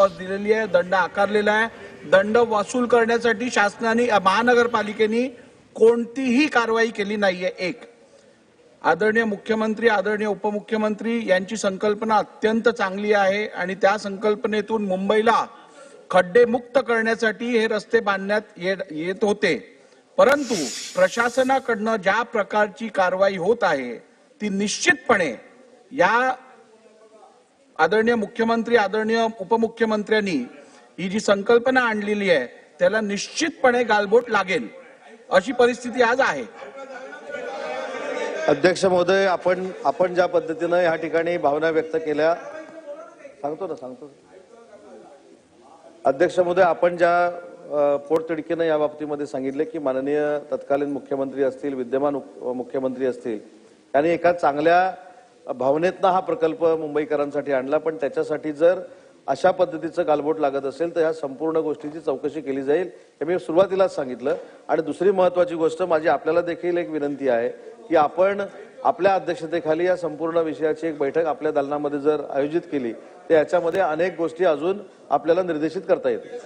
दिलेली आहे दंड आकारलेला आहे. दंड वसूल करण्यासाठी शासनाने महानगरपालिकेने कोणतीही कारवाई केली नाहीये एक. आदरणीय मुख्यमंत्री आदरणीय उपमुख्यमंत्री यांची संकल्पना अत्यंत चांगली आहे आणि त्या संकल्पनेतून मुंबईला खड्डे मुक्त करण्यासाठी हे रस्ते बांधण्यात येत होते. परंतु प्रशासनाकडनं ज्या प्रकारची कारवाई होत आहे ती निश्चितपणे या आदरणीय मुख्यमंत्री आदरणीय उपमुख्यमंत्र्यांनी ही जी संकल्पना आणलेली आहे त्याला निश्चितपणे गालबोट लागेल. अशी परिस्थिती आज आहे. अध्यक्ष महोदय आपण आपण ज्या पद्धतीनं या ठिकाणी भावना व्यक्त केल्या सांगतो ना सांगतो. अध्यक्ष महोदय आपण ज्या पोटतिडकीनं या बाबतीमध्ये सांगितले की माननीय तत्कालीन मुख्यमंत्री असतील विद्यमान उप- मुख्यमंत्री असतील त्यांनी एका चांगल्या भावनेतनं हा प्रकल्प मुंबईकरांसाठी आणला पण त्याच्यासाठी जर अशा पद्धतीचं गालबोट लागत असेल तर ह्या संपूर्ण गोष्टीची चौकशी केली जाईल हे मी सुरुवातीलाच सांगितलं. आणि दुसरी महत्वाची गोष्ट माझी आपल्याला देखील एक विनंती आहे की आपण आपल्या अध्यक्षतेखाली या संपूर्ण विषयाची एक बैठक आपल्या दालनामध्ये जर आयोजित केली तर याच्यामध्ये अनेक गोष्टी अजून आपल्याला निर्देशित करता येतील.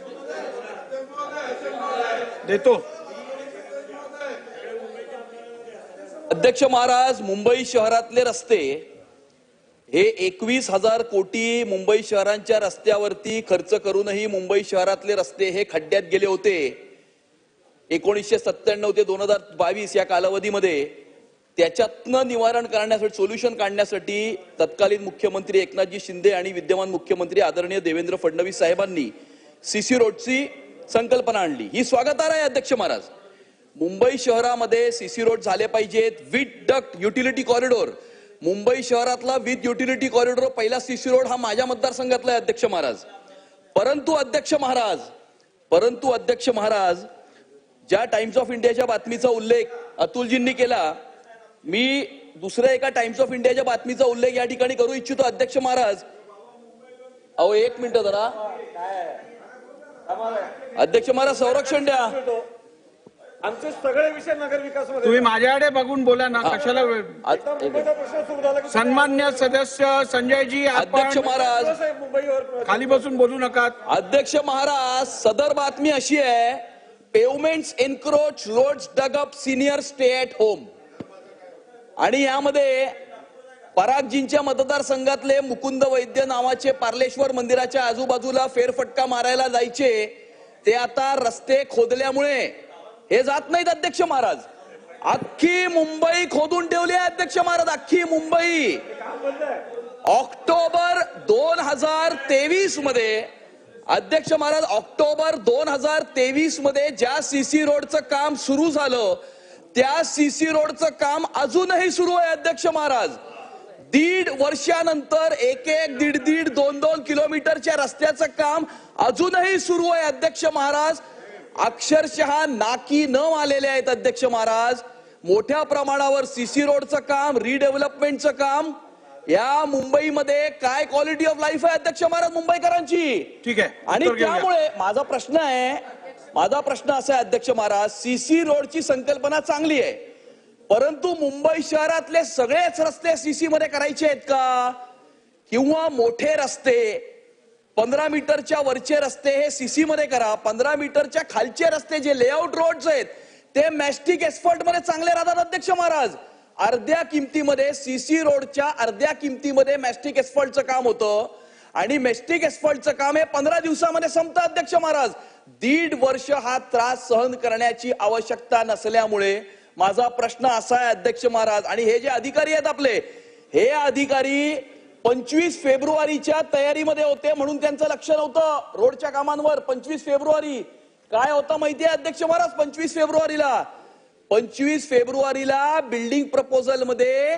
देतो. अध्यक्ष महाराज मुंबई शहरातले रस्ते हे एकवीस हजार कोटी मुंबई शहरांच्या रस्त्यावरती खर्च करूनही मुंबई शहरातले रस्ते हे खड्ड्यात गेले होते. एकोणीसशे सत्त्याण्णव ते दोन हजार बावीस या कालावधीमध्ये त्याच्यातनं निवारण करण्यासाठी सोल्युशन काढण्यासाठी तत्कालीन मुख्यमंत्री एकनाथजी शिंदे आणि विद्यमान मुख्यमंत्री आदरणीय देवेंद्र फडणवीस साहेबांनी सीसी रोडची संकल्पना आणली. ही स्वागतार्ह आहे अध्यक्ष महाराज. मुंबई शहरामध्ये सीसी रोड झाले पाहिजेत. With duct utility corridor. Mumbai शहरातला विथ युटिलिटी कॉरिडोर पहिला सीसी रोड हा माझ्या मतदारसंघातला आहे अध्यक्ष महाराज. परंतु अध्यक्ष महाराज परंतु अध्यक्ष महाराज ज्या टाइम्स ऑफ इंडियाच्या बातमीचा उल्लेख अतुलजींनी केला मी दुसऱ्या एका टाइम्स ऑफ इंडियाच्या बातमीचा उल्लेख या ठिकाणी करू इच्छितो अध्यक्ष महाराज. अहो एक मिनिट जरा. अध्यक्ष महाराज संरक्षण द्या. आमचे सगळे विषय नगर विकासामध्ये तुम्ही माझ्याकडे बघून बोला ना कशाला वेळ- अ- एक मिनिट. मुंबईचा प्रश्न सुरू झाला की सन्मान्य सदस्य संजयजी अध्यक्ष आपण महाराज. साहेब मुंबईवर खाली बसून बोलू नका. अध्यक्ष महाराज सदर बातमी अशी आहे pavements encroach roads dug up senior stay at home आणि यामध्ये परागजींच्या मतदारसंघातले मुकुंद वैद्य नावाचे पार्लेश्वर मंदिराच्या आजूबाजूला फेरफटका मारायला जायचे ते आता रस्ते खोदल्यामुळे हे जात नाहीत अध्यक्ष महाराज. अख्खी मुंबई खोदून ठेवली आहे अध्यक्ष महाराज अख्खी मुंबई. ऑक्टोबर दोन हजार तेवीसमध्ये अध्यक्ष महाराज ऑक्टोबर दोन हजार तेवीसमध्ये ज्या सीसी रोडचं काम सुरू झालं त्या सीसी रोडचं काम अजूनही सुरू आहे अध्यक्ष महाराज. दीड वर्षानंतर एक एक दीड दीड दोन दोन किलोमीटरच्या रस्त्याचं काम अजूनही सुरू आहे अध्यक्ष महाराज. अक्षरशः नाकी न आलेले आहेत अध्यक्ष महाराज. मोठ्या प्रमाणावर सीसी रोडचं काम रिडेव्हलपमेंटचं काम. या मुंबईमध्ये काय क्वालिटी ऑफ लाईफ आहे अध्यक्ष महाराज मुंबईकरांची? ठीक आहे आणि. त्यामुळे माझा प्रश्न आहे माझा प्रश्न असा आहे अध्यक्ष महाराज सीसी रोडची संकल्पना चांगली आहे. परंतु मुंबई शहरातले सगळेच रस्ते सीसी मध्ये करायचे आहेत का? किंवा मोठे रस्ते पंधरा मीटरच्या वरचे रस्ते हे सीसी मध्ये करा. पंधरा मीटरच्या खालचे रस्ते जे लेआउट रोड्स आहेत ते मॅस्टिक एक्सपर्टमध्ये चांगले राहतात अध्यक्ष महाराज. अर्ध्या किमतीमध्ये सीसी रोडच्या अर्ध्या किमतीमध्ये मॅस्टिक एक्सपर्टचं काम होतं. आणि मेस्टिक एक्सपर्टचं काम हे पंधरा दिवसामध्ये संपतं अध्यक्ष महाराज. दीड वर्ष हा त्रास सहन करण्याची आवश्यकता नसल्यामुळे माझा प्रश्न असा आहे अध्यक्ष महाराज. आणि हे जे अधिकारी आहेत आपले हे अधिकारी पंचवीस फेब्रुवारीच्या तयारीमध्ये होते म्हणून त्यांचं लक्ष नव्हतं. रोडच्या कामांवर पंचवीस फेब्रुवारी. काय होतं माहितीये अध्यक्ष महाराज? पंचवीस फेब्रुवारीला. पंचवीस फेब्रुवारीला बिल्डिंग प्रपोजलमध्ये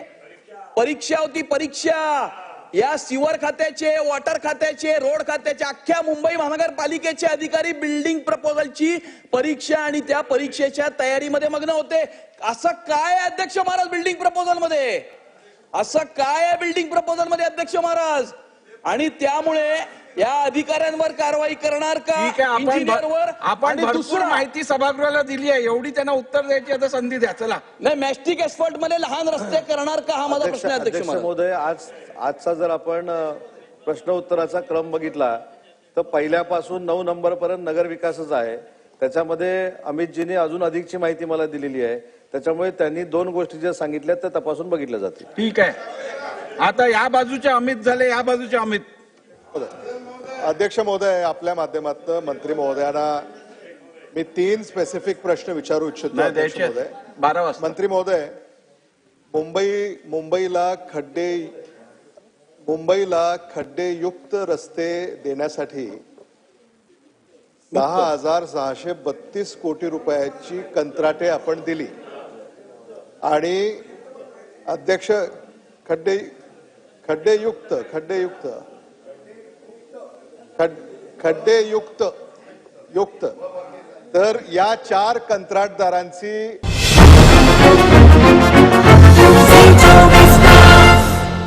परीक्षा होती परीक्षा. या सिवर खात्याचे वॉटर खात्याचे रोड खात्याचे अख्ख्या मुंबई महानगरपालिकेचे अधिकारी बिल्डिंग प्रपोजलची परीक्षा आणि त्या परीक्षेच्या तयारीमध्ये मग्न होते. असं काय अध्यक्ष महाराज बिल्डिंग प्रपोजलमध्ये? असं काय आहे बिल्डिंग प्रपोजलमध्ये अध्यक्ष महाराज? आणि त्यामुळे या अधिकाऱ्यांवर कारवाई करणार का? इंजिनियरवर आपण दुसरा माहिती सभागृहाला दिली आहे. एवढी त्यांना उत्तर द्यायची आता संधी द्या. चला. नाही मॅस्टिक एक्सपर्टमध्ये लहान रस्ते करणार का? हा माझा प्रश्न आहे अध्यक्ष महोदय आज आजचा जर आपण प्रश्न उत्तराचा क्रम बघितला तर पहिल्यापासून नऊ नंबर पर्यंत नगर विकासच आहे. त्याच्यामध्ये अमितजींनी अजून अधिकची माहिती मला दिलेली आहे. त्याच्यामुळे त्यांनी दोन गोष्टी ज्या सांगितल्या त्या तपासून बघितल्या जातील. ठीक आहे. आता या बाजूचे अमित झाले या बाजूचे अमित. अध्यक्ष महोदय आपल्या माध्यमातून मंत्री महोदयांना मी तीन स्पेसिफिक प्रश्न विचारू इच्छितो अध्यक्ष महोदय. बारा वाजता. मंत्री महोदय मुंबई मुंबईला खड्डे मुंबईला खड्डेयुक्त रस्ते देण्यासाठी दहा हजार सहाशे बत्तीस कोटी रुपयाची कंत्राटे आपण दिली. आणि अध्यक्ष खड्डे खड्डेयुक्त खड्डेयुक्त. खड खड्डेयुक्त युक्त. तर या चार कंत्राटदारांची